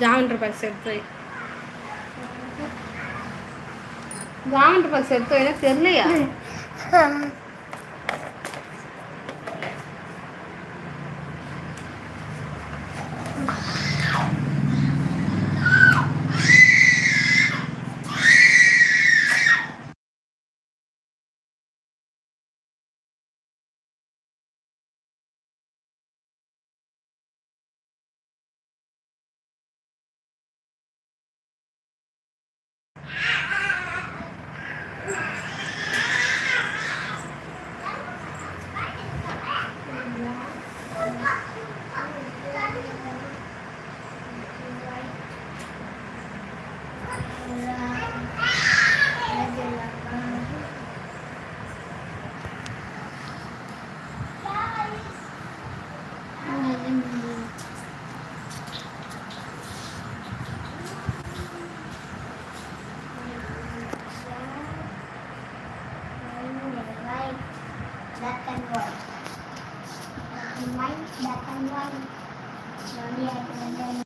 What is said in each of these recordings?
Geometry box ఎత్తాయి geometry box ఎత్తాయినా తెలియ Yeah. Cari.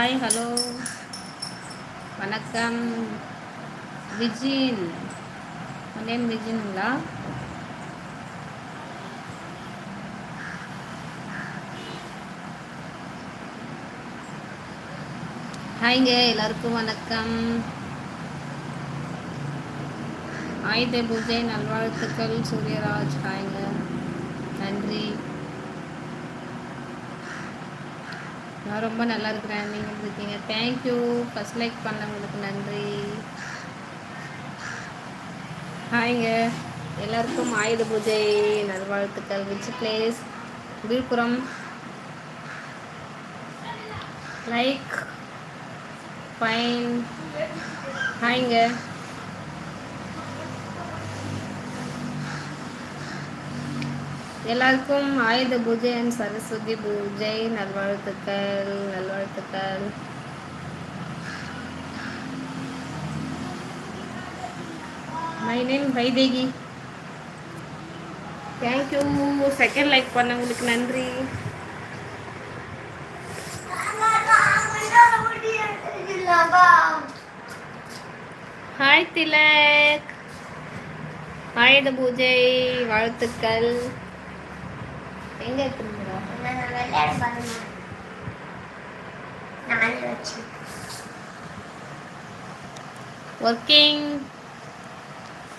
ஹாய் ஹலோ வணக்கம். விஜின். நேம் விஜின்ங்களா? ஹாய்ங்க எல்லாருக்கும் வணக்கம். ஆயுத பூஜை. நல்வாழ்த்துக்கள் சூரியராஜ். ஹாய்ங்க. நன்றி. நான் ரொம்ப நல்லா இருக்கிறேன். நீங்கள் எப்படி இருக்கீங்க? தேங்க்யூ ஃபஸ்ட் லைக் பண்ணவங்களுக்கு நன்றி. ஹாய்ங்க எல்லாருக்கும் ஆயுத பூஜை நல்வாழ்த்துக்கள். Which place Villupuram. Like fine ஹாய்ங்க எல்லாருக்கும் ஆயுத பூஜை அண்ட் சரஸ்வதி பூஜை நல்வாழ்த்துக்கள் நல்வாழ்த்துக்கள். My name Vaidehi thank you second like பண்ணவங்களுக்கு நன்றி. ஹாய் திலக் ஆயுத பூஜை வாழ்த்துக்கள். எங்க ஒர்க்கிங்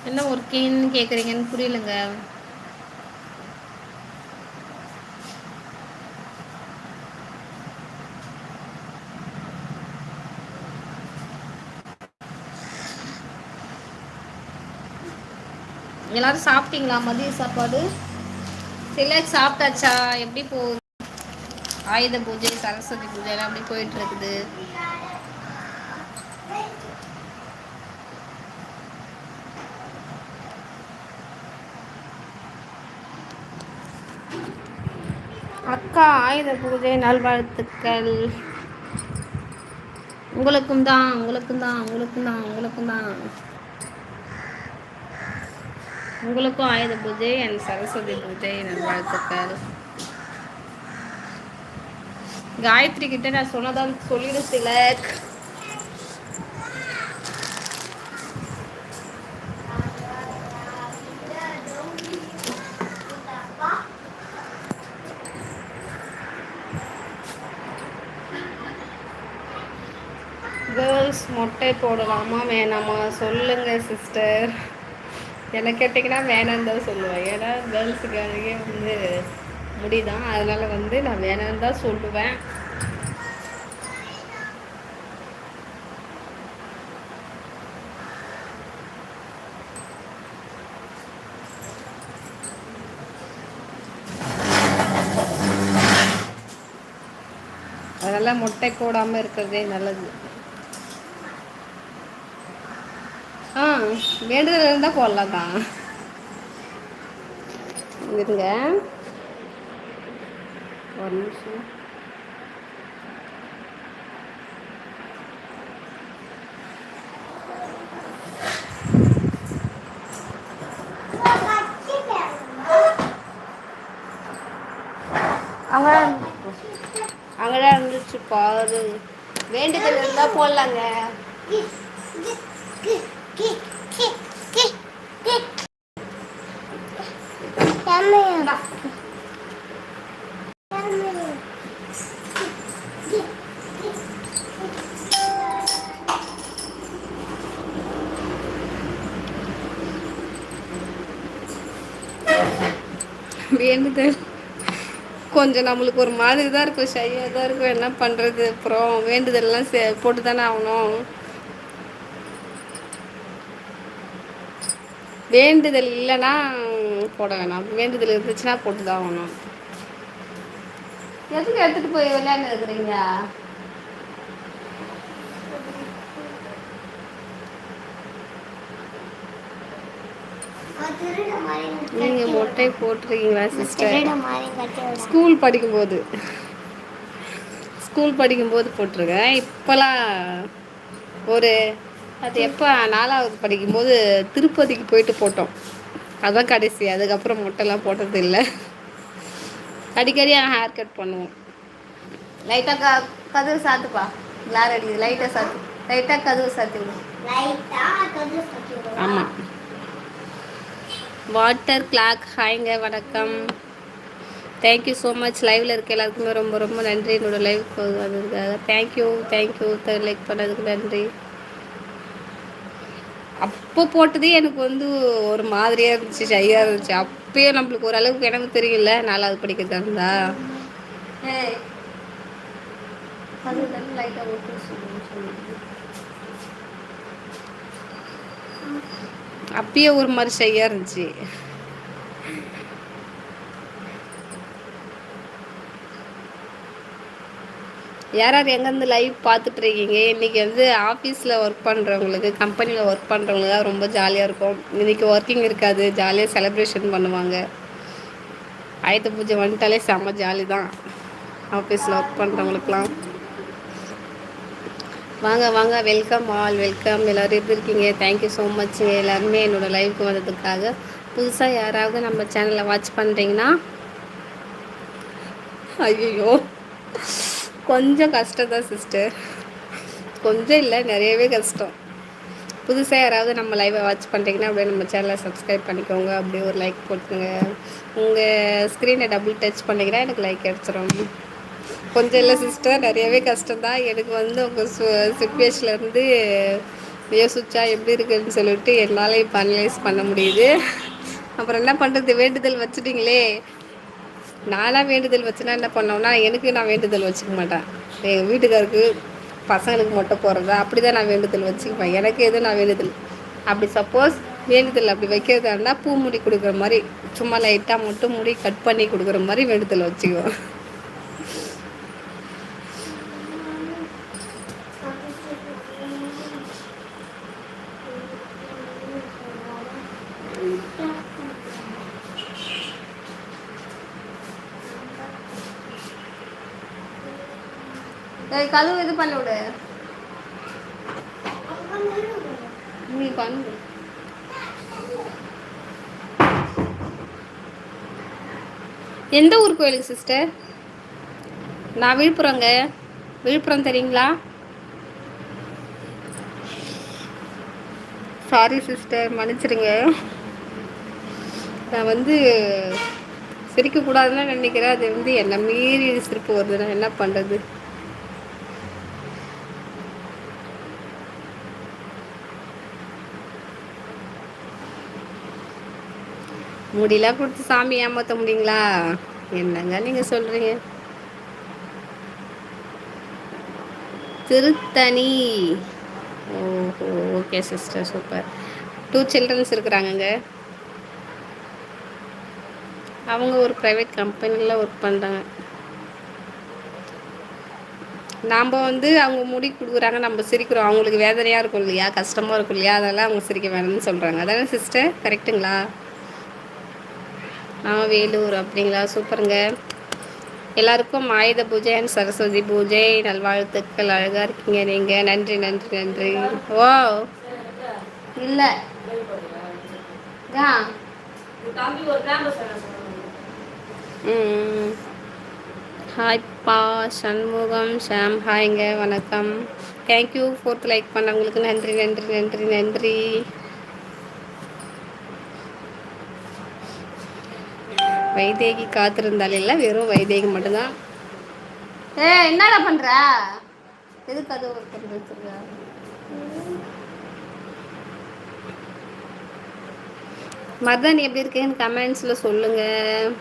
என்ன ஒர்க்கிங்னு கேட்குறீங்கன்னு புரியலங்க. எல்லாரும் சாப்பிட்டீங்களா மதிய சாப்பாடு? சிலர் சாப்பிட்டாச்சா? எப்படி போகுது ஆயுத பூஜை சரஸ்வதி பூஜை எல்லாம் அப்படி போயிட்டு இருக்குது அக்கா ஆயுத பூஜை நல்வாழ்த்துக்கள். உங்களுக்கும் தான் உங்களுக்கும் தான் உங்களுக்கும் தான் உங்களுக்கும் தான். உங்களுக்கும் ஆயுத பூஜை அண்ட் சரஸ்வதி பூஜை நல்வாழ்த்துக்கள் காயத்ரி கிட்ட நான் சொன்னதான் சொல்லிடு சில கேர்ள்ஸ் மொட்டை போடலாமா? வேணாமா? சொல்லுங்க சிஸ்டர் என்ன கேட்டிங்கன்னா வேணான்னு தான் சொல்லுவேன். ஏன்னா கேர்ள்ஸுக்காகவே வந்து முடிதான். அதனால் வந்து நான் வேணான்னு தான் சொல்லுவேன். அதெல்லாம் முட்டை போடாமல் இருக்கிறதே நல்லது. ஆ வேண்டுதல் இருந்தால் போடலாம் தான். இருங்க. ஒரு நிமிஷம். அங்கே அங்கதான் இருந்துச்சு பாரு. வேண்டுதல் இருந்தால் போடலாங்க. வேண்டுதல் கொஞ்சம் நம்மளுக்கு ஒரு மாதிரி தான் இருக்கும் ஷையாக தான் இருக்கும். என்ன பண்ணுறது அப்புறம் வேண்டுதல்லாம் சே போட்டு தானே ஆகணும். வேண்டுதல் இல்லைன்னா போட வேணாம். வேண்டுதல் இருந்துச்சுன்னா போட்டு தான் ஆகணும். எதுக்கு எடுத்துகிட்டு போய் விளையாண்டு இருக்கிறீங்க நீங்கள் மொட்டை போட்டிருக்கீங்களா சிஸ்டர் ஸ்கூல் படிக்கும்போது. ஸ்கூல் படிக்கும்போது போட்டிருக்கேன். இப்போலாம் ஒரு அது எப்போ நாலாவது படிக்கும்போது திருப்பதிக்கு போயிட்டு போட்டோம். அதான் கடைசி. அதுக்கப்புறம் மொட்டைலாம் போட்டது இல்லை. அடிக்கடி ஹேர் கட் பண்ணுவோம். லைட்டாக க கதவு சாத்துப்பா. கிளார் அடிக்குது. லைட்டாக சாத்து. லைட்டாக கதவு சாத்தி ஆமாம் வாட்டர் கிளாக். ஹாய்ங்க வணக்கம். தேங்க்யூ ஸோ மச் லைவில் இருக்க எல்லாருக்குமே ரொம்ப ரொம்ப நன்றி. என்னோட live வந்ததுக்காக. Thank you thank you like பண்ணதுக்கு நன்றி. அப்போ போட்டதே எனக்கு வந்து ஒரு மாதிரியாக இருந்துச்சு ஷையாக இருந்துச்சு. அப்பயே நம்மளுக்கு ஓரளவுக்கு எனக்கு தெரியல. நாலாவது படிக்கிறதா இருந்தா. லைட்டாக அப்பயே ஒரு மாதிரி ஷையாக இருந்துச்சு. யார் யார் எங்கேருந்து லைவ் பார்த்துட்ருக்கீங்க? இன்றைக்கி வந்து ஆஃபீஸில் ஒர்க் பண்ணுறவங்களுக்கு கம்பெனியில் ஒர்க் பண்ணுறவங்களுக்கு தான் ரொம்ப ஜாலியாக இருக்கும். இன்றைக்கி ஒர்க்கிங் இருக்காது ஜாலியாக செலிப்ரேஷன் பண்ணுவாங்க. ஆயுத பூஜை வந்துட்டாலே செம்ம ஜாலி தான். ஆஃபீஸில் ஒர்க் பண்ணுறவங்களுக்குலாம் வாங்க வாங்க. வெல்கம் ஆல் வெல்கம் எல்லோரும் எப்படி இருக்கீங்க? தேங்க்யூ ஸோ மச் எல்லாருமே என்னோடய லைவுக்கு வந்ததுக்காக. புதுசாக யாராவது நம்ம சேனலை வாட்ச் பண்ணுறீங்கன்னா ஐயோ கொஞ்சம் கஷ்டம் தான் சிஸ்டர் கொஞ்சம் இல்லை நிறையவே கஷ்டம். புதுசாக யாராவது நம்ம லைவை வாட்ச் பண்ணுறீங்கன்னா அப்படியே நம்ம சேனலை சப்ஸ்கிரைப் பண்ணிக்கோங்க. அப்படியே ஒரு லைக் போட்டுங்க உங்கள் ஸ்க்ரீனை டபுள் டச் பண்ணிங்கன்னா எனக்கு லைக் கிடச்சிரும். கொஞ்சம் இல்லை சிஸ்டர் நிறையவே கஷ்டம்தான். எனக்கு வந்து உங்கள் சு சுச்சுவேஷன்லேருந்து யோசிச்சா எப்படி இருக்குதுன்னு சொல்லிட்டு என்னால் இப்போ அனலைஸ் பண்ண முடியுது. அப்புறம் என்ன பண்ணுறது வேண்டுதல் வச்சுட்டிங்களே. நானாக வேண்டுதல் வச்சுனா என்ன பண்ணோம்னா எனக்கு நான் வேண்டுதல் வச்சுக்க மாட்டேன். எங்கள் வீட்டுக்காருக்கு பசங்களுக்கு மட்டும் போகிறதா அப்படி தான் நான் வேண்டுதல் வச்சுக்குவேன். எனக்கு எதுவும் நான் வேண்டுதல்? அப்படி சப்போஸ் வேண்டுதல் அப்படி வைக்கிறதா இருந்தால் பூ முடி கொடுக்குற மாதிரி சும்மா லைட்டாக மட்டும் முடி கட் பண்ணி கொடுக்குற மாதிரி வேண்டுதல் வச்சுக்குவேன். கழுவு இது பண்ண விடு. நீ பண்ணு எந்த ஊர் கோயிலுக்கு சிஸ்டர் நான் விழுப்புரங்க. விழுப்புரம் தெரியுங்களா? சாரி சிஸ்டர் மன்னிச்சிடுங்க நான் வந்து சிரிக்கக்கூடாதுன்னு நினைக்கிறேன். அது வந்து என்னை மீறி சிரிப்பு வருது நான் என்ன பண்ணுறது முடியெல்லாம் கொடுத்து சாமி ஏமாற்ற முடியுங்களா? என்னங்க நீங்கள் சொல்கிறீங்க திருத்தணி. ஓஹோ okay sister super two childrens இருக்கிறாங்கங்க. அவங்க ஒரு ப்ரைவேட் கம்பெனியில் ஒர்க் பண்ணுறாங்க நாம் வந்து அவங்க முடி கொடுக்குறாங்க நம்ம சிரிக்கிறோம். அவங்களுக்கு வேதனையாக இருக்கும் இல்லையா? கஷ்டமாக இருக்கும் இல்லையா? அதெல்லாம் அவங்க சிரிக்க வேணும்னு சொல்கிறாங்க அதானே சிஸ்டர் கரெக்டுங்களா ஆ வேலூர் அப்படிங்களா? சூப்பருங்க. எல்லாருக்கும் ஆயுத பூஜை அண்ட் சரஸ்வதி பூஜை. நல்வாழ்த்துக்கள் அழகாக இருக்கீங்க நீங்கள் நன்றி நன்றி நன்றி. ஓ இல்லை. ம். ஹாய்ப்பா சண்முகம் ஷாம் ஹாய்ங்க வணக்கம். தேங்க்யூ ஃபோர்த் லைக் பண்ணவங்களுக்கு நன்றி நன்றி நன்றி நன்றி. வைதேகி காத்திருந்தால் இல்லை வெறும் வைதேகி மட்டும்தான். ஏ என்னடா பண்ற? எதுக்கு அது ஒரு பண்ணி வச்சிருக்க? மதன் எப்படி இருக்கேன்னு கமெண்ட்ஸில் சொல்லுங்கள்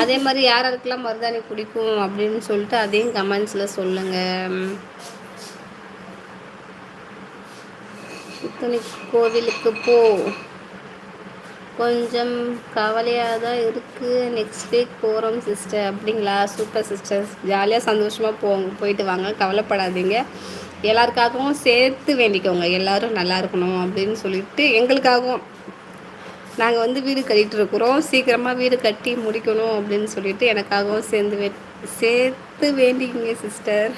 அதே மாதிரி யார் யாருக்கெல்லாம் மருதாணி பிடிக்கும் அப்படின்னு சொல்லிட்டு அதையும் கமெண்ட்ஸில் சொல்லுங்கள் இத்தனை கோவிலுக்கு போ. கொஞ்சம் கவலையாக தான் இருக்குது நெக்ஸ்ட் வீக் போகிறோம் சிஸ்டர் அப்படிங்களா? சூப்பர் சிஸ்டர்ஸ் ஜாலியாக சந்தோஷமாக போங்க போயிட்டு வாங்க. கவலைப்படாதீங்க. எல்லாருக்காகவும் சேர்த்து வேண்டிக்கோங்க. எல்லோரும் நல்லா இருக்கணும் அப்படின்னு சொல்லிட்டு எங்களுக்காகவும். நாங்கள் வந்து வீடு கட்டிகிட்டு இருக்கிறோம். சீக்கிரமாக வீடு கட்டி முடிக்கணும் அப்படின்னு சொல்லிட்டு எனக்காகவும் சேர்ந்து வே சேர்த்து வேண்டிக்கிங்க சிஸ்டர்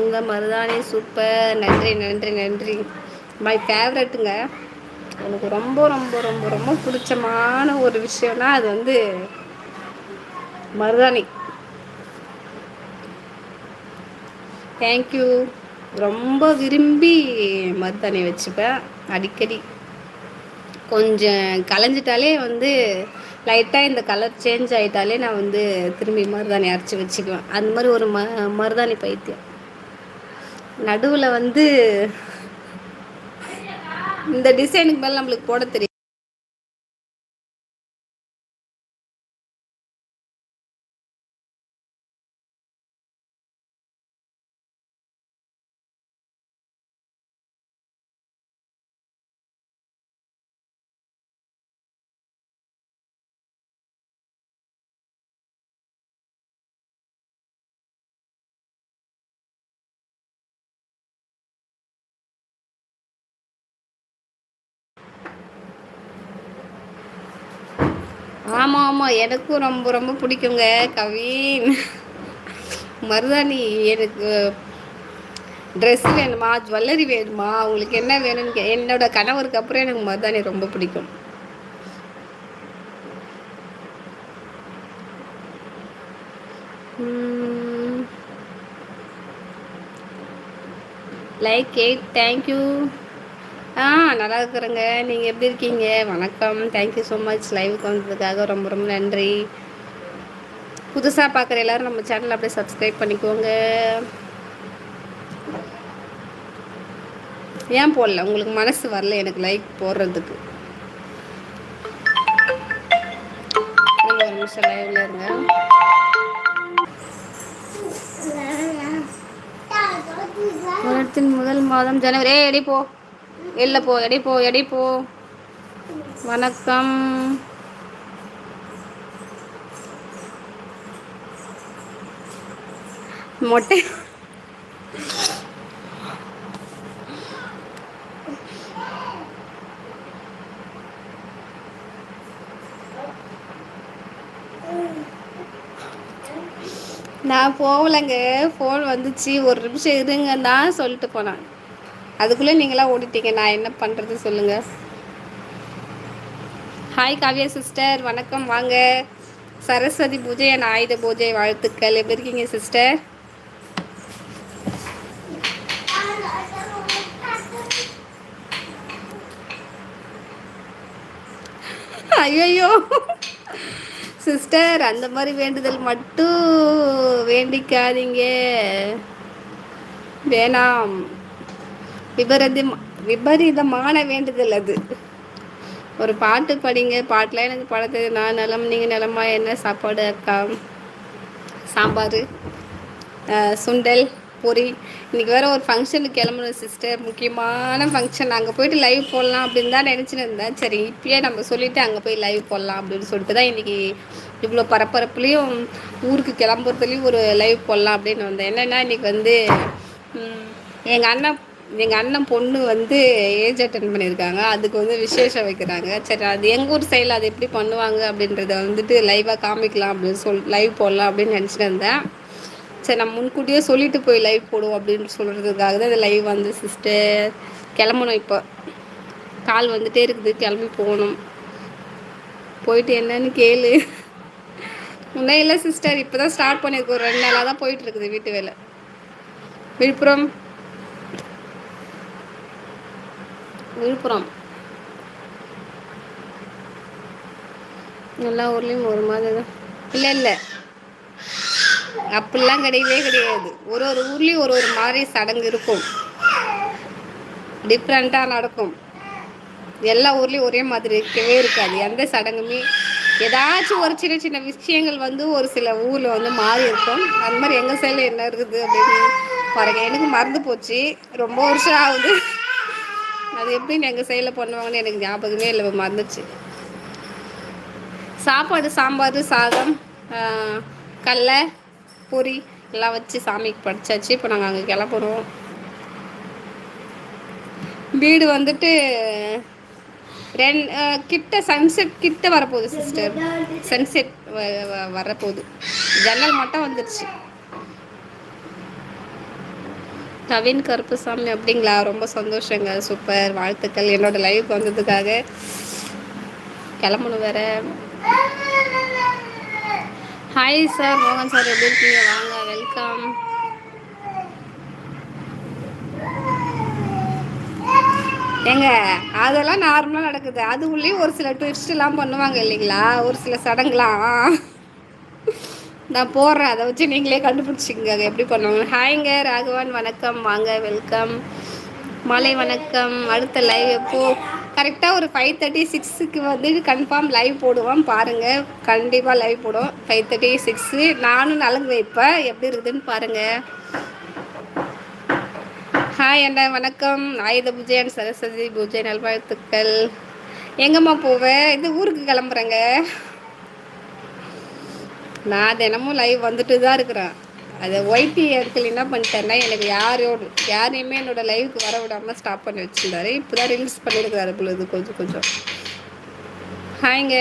உங்கள் மருதானே சூப்பர் நன்றி நன்றி நன்றி. மை ஃபேவரட்டுங்க எனக்கு ரொம்ப ரொம்ப ரொம்ப ரொம்ப பிடிச்சமான ஒரு விஷயம்னா அது வந்து மருதாணி. தேங்க்யூ ரொம்ப விரும்பி மருதாணி வச்சுப்பேன். அடிக்கடி. கொஞ்சம் கலைஞ்சிட்டாலே வந்து லைட்டாக இந்த கலர் சேஞ்ச் ஆகிட்டாலே நான் வந்து திரும்பி மருதாணி அரைச்சி வச்சுக்குவேன். அந்த மாதிரி ஒரு ம மருதாணி பைத்தியம். நடுவில் வந்து இந்த டிசைனுக்கு மேலே நம்மளுக்கு போட தெரியும் ஆமாம் ஆமாம் எனக்கும் ரொம்ப ரொம்ப பிடிக்குங்க கவின். மருதாணி எனக்கு ட்ரெஸ் வேணுமா ஜுவல்லரி வேணுமா உங்களுக்கு என்ன வேணும்னு என்னோட கணவருக்கு அப்புறம் எனக்கு மருதாணி ரொம்ப பிடிக்கும். லைக் எயிட் தேங்க்யூ ஆ நல்லா இருக்கிறேங்க. நீங்கள் எப்படி இருக்கீங்க? வணக்கம். தேங்க்யூ ஸோ மச் லைவுக்கு வந்ததுக்காக ரொம்ப ரொம்ப நன்றி. புதுசாக பார்க்குற எல்லோரும் நம்ம சேனல் அப்படியே சப்ஸ்கிரைப் பண்ணிக்கோங்க. ஏன் போடல? உங்களுக்கு மனசு வரல எனக்கு லைக் போடுறதுக்கு. ஒரு நிமிஷம் லைவ்ல இருங்க. வருடத்தின் முதல் மாதம் ஜனவரி. ஏ எடி போ. வெளில போ எடி போ எடி போ. வணக்கம். மொட்டை. நான் போகலைங்க. ஃபோன் வந்துச்சு. ஒரு நிமிஷம் இருங்க தான் சொல்லிட்டு போனேன் அதுக்குள்ளே நீங்களாம் ஓடிட்டீங்க. நான் என்ன பண்ணுறது சொல்லுங்கள் ஹாய் காவியா சிஸ்டர் வணக்கம். வாங்க. சரஸ்வதி பூஜை என் ஆயுத பூஜை வாழ்த்துக்கள். எப்படி இருக்கீங்க சிஸ்டர் ஐயோ சிஸ்டர் அந்த மாதிரி வேண்டுதல் மட்டும் வேண்டிக்காதீங்க. வேணாம். விபரதி விபரீதமான வேண்டுதல் அது. ஒரு பாட்டு படிங்க பாட்டுலாம் எனக்கு பாட நான் நிலம் நீங்கள் நிலமா என்ன சாப்பாடு அக்கா? சாம்பார். சுண்டல் பொரி. இன்றைக்கி வேறு ஒரு ஃபங்க்ஷனுக்கு கிளம்புறோம் சிஸ்டர் முக்கியமான ஃபங்க்ஷன் அங்கே போயிட்டு லைவ் போடலாம் அப்படின்னு தான் நினச்சின்னு இருந்தேன் சரி இப்பயே நம்ம சொல்லிவிட்டு அங்கே போய் லைவ் போடலாம் அப்படின்னு சொல்லிட்டு தான் இன்றைக்கி இவ்வளோ பரபரப்புலேயும் ஊருக்கு கிளம்புறதுலேயும் ஒரு லைவ் போடலாம் அப்படின்னு வந்தேன். என்னென்னா இன்றைக்கி வந்து எங்கள் அண்ணன் எங்கள் அண்ணன் பொண்ணு வந்து ஏஜ் அட்டன் பண்ணியிருக்காங்க. அதுக்கு வந்து விசேஷம் வைக்கிறாங்க. சரி அது எங்கள் ஊர் சைடில் அது எப்படி பண்ணுவாங்க அப்படின்றத வந்துட்டு லைவாக காமிக்கலாம் அப்படின்னு சொல் லைவ் போடலாம் அப்படின்னு நினச்சிட்டு இருந்தேன். சரி நம்ம முன்கூட்டியே சொல்லிட்டு போய் லைவ் போடுவோம் அப்படின்னு சொல்கிறதுக்காக தான் இந்த லைவ் வந்து சிஸ்டர் கிளம்பணும் இப்போ. கால் வந்துட்டே இருக்குது கிளம்பி போகணும். போயிட்டு என்னன்னு கேளு. முன்னே இல்லை சிஸ்டர் இப்போ தான் ஸ்டார்ட் பண்ணியிருக்கோம். ரெண்டு நாளாக தான் போயிட்டுருக்குது வீட்டு வேலை. விழுப்புரம் விழுப்புரம். எல்லா ஊர்லேயும் ஒரு மாதிரி தான். இல்லை இல்லை. அப்படிலாம் கிடையவே கிடையாது. ஒரு ஒரு ஊர்லேயும் ஒரு ஒரு மாதிரி சடங்கு இருக்கும். டிஃப்ரெண்ட்டாக நடக்கும். எல்லா ஊர்லேயும் ஒரே மாதிரி இருக்கவே இருக்காது. எந்த சடங்குமே ஏதாச்சும் ஒரு சின்ன சின்ன விஷயங்கள் வந்து ஒரு சில ஊரில் வந்து மாறி இருக்கும். அது மாதிரி எங்கள் சைடில் என்ன இருக்குது அப்படின்னு பாருங்க. எனக்கு மறந்து போச்சு. ரொம்ப வருஷம் ஆகுது. அது எப்படின்னு எங்கள் சைடில் பண்ணுவாங்கன்னு எனக்கு ஞாபகமே இல்லை மறந்துச்சு. சாப்பாடு சாம்பார் சாதம் கடலை பொரி எல்லாம் வச்சு சாமிக்கு படைச்சாச்சு. இப்போ நாங்கள் அங்கே கிளம்புறோம். வீடு வந்துட்டு ரென் கிட்ட சன்செட் கிட்ட வரப்போகுது சிஸ்டர் சன்செட் வரப்போகுது. ஜன்னல் மட்டும் வந்துருச்சு. கவின் கருப்புசாமி அப்படிங்களா? ரொம்ப சந்தோஷங்க. சூப்பர். வாழ்த்துக்கள். என்னோட லைவ் வந்ததுக்காக. கிளம்பணும் வேற. ஹாய் சார் மோகன் சார் எப்படி இருக்கீங்க? வாங்க வெல்கம் ஏங்க அதெல்லாம் நார்மலாக நடக்குது. அது உள்ளேயும் ஒரு சில ட்விஸ்ட்லாம் பண்ணுவாங்க இல்லைங்களா? ஒரு சில சடங்குலாம். நான் போடுறேன் அதை வச்சு நீங்களே கண்டுபிடிச்சிங்க எப்படி பண்ணுவாங்க? ஹாய்ங்க ராகவன் வணக்கம். வாங்க வெல்கம் மாலை வணக்கம். அடுத்த லைவ் எப்போ கரெக்டாக ஒரு ஃபைவ் தேர்ட்டி சிக்ஸுக்கு வந்து கன்ஃபார்ம் லைவ் போடுவோம். பாருங்கள் கண்டிப்பாக லைவ் போடுவோம். ஃபைவ் தேர்ட்டி சிக்ஸு நானும் நலங்குவேன் இப்போ. எப்படி இருக்குதுன்னு பாருங்கள் ஹாய் அண்ணா வணக்கம். ஆயுத பூஜை அண்ட் சரஸ்வதி பூஜை நல்வாழ்த்துக்கள். எங்கம்மா போவேன் இது ஊருக்கு கிளம்புறேங்க. நான் தினமும் லைவ் வந்துட்டு தான் இருக்கிறேன். அதை ஒய்பி இடத்துல என்ன பண்ணிட்டேன்னா எனக்கு யாரோட யாரையுமே என்னோட லைவுக்கு வர விடாமல் ஸ்டாப் பண்ணி வச்சுருந்தாரு. இப்போ தான் ரிலீஸ் பண்ணியிருக்கிறாரு பொழுது கொஞ்சம் கொஞ்சம். ஹாய்ங்க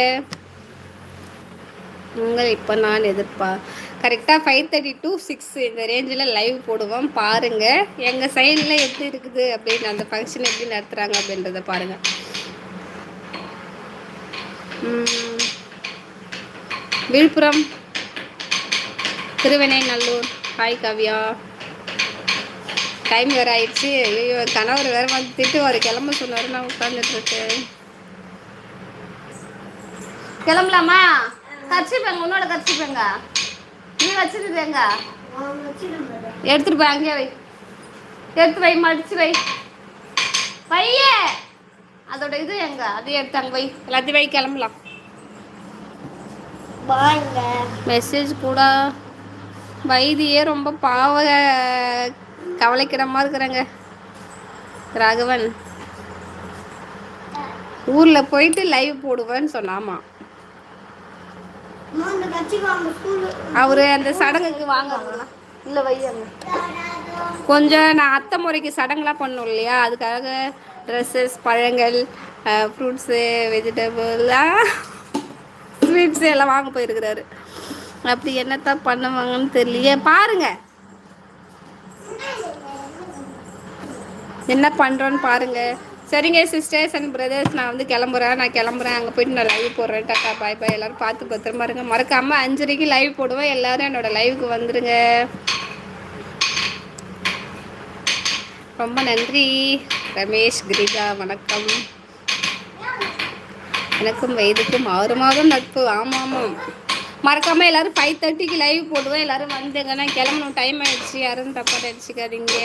உங்கள் இப்போ நான் எதிர்ப்பா? கரெக்டாக ஃபைவ் தேர்ட்டி டு சிக்ஸ் இந்த ரேஞ்சில் லைவ் போடுவோம் பாருங்கள் எங்கள் சைடில் எப்படி இருக்குது அப்படின்னு அந்த ஃபங்க்ஷன் எப்படி நடத்துகிறாங்க அப்படின்றத பாருங்கள் விழுப்புரம். திருவெணைநல்லூர் ஹாய் காவ்யா. டைம் வேறு ஆயிடுச்சு. ஐயோ கணவர் வேறு வந்து திட்டுவார். கிளம்ப சொன்னார். நான் உட்காந்துட்டு இருக்கேன். கிளம்பலாமா? கர்ச்சிப்பேங்க உன்னோட கர்ச்சிப்பேங்க. நீ வச்சிருந்தேங்க எடுத்துட்டு போய் அங்கேயே வை. எடுத்து வை மடிச்சு வை. வையே அதோட இது எங்க? அதையும் எடுத்து அங்கே வை. எல்லாத்தையும் வை கிளம்பலாம். பாய்ங்க மெசேஜ் கூட வைத்தியே ரொம்ப பாவ கவலைக்கிடமா இருக்கிறாங்க. ராகவன். ஊரில் போயிட்டு லைவ் போடுவேன்னு சொன்னாமா. அவர் அந்த சடங்குக்கு வாங்க இல்லை வையங்க கொஞ்சம் நான் அத்தை முறைக்கு சடங்குலாம் பண்ணோம் இல்லையா? அதுக்காக ட்ரெஸ்ஸஸ் பழங்கள் ஃப்ரூட்ஸு வெஜிடபிள்லாம் ஸ்வீட்ஸு எல்லாம் வாங்க போயிருக்கிறாரு. அப்படி என்னத்தான் பண்ணுவாங்கன்னு தெரியலையே. பாருங்க. என்ன பண்ணுறோன்னு பாருங்க. சரிங்க சிஸ்டர்ஸ் அண்ட் பிரதர்ஸ் நான் வந்து கிளம்புறேன். நான் கிளம்புறேன். அங்கே போயிட்டு நான் லைவ் போடுறேன். டாட்டா பாய் பாய் எல்லாரும் பார்த்து பத்திரமா இருங்க. மறக்காம அஞ்சரைக்கு லைவ் போடுவேன் எல்லாரும் என்னோட லைவுக்கு வந்துருங்க. ரொம்ப நன்றி. ரமேஷ் கிரிஜா வணக்கம். எனக்கும் வயதுக்கும் ஆறு மாதம் நட்பு. ஆமாம் ஆமாம். மறக்காமல் எல்லாரும் ஃபைவ் தேர்ட்டிக்கு லைவ் போடுவேன் எல்லாரும் வந்துங்க நான் கிளம்பணும். டைம் ஆயிடுச்சு. யாரும் தப்பாக நினச்சிக்காதீங்க.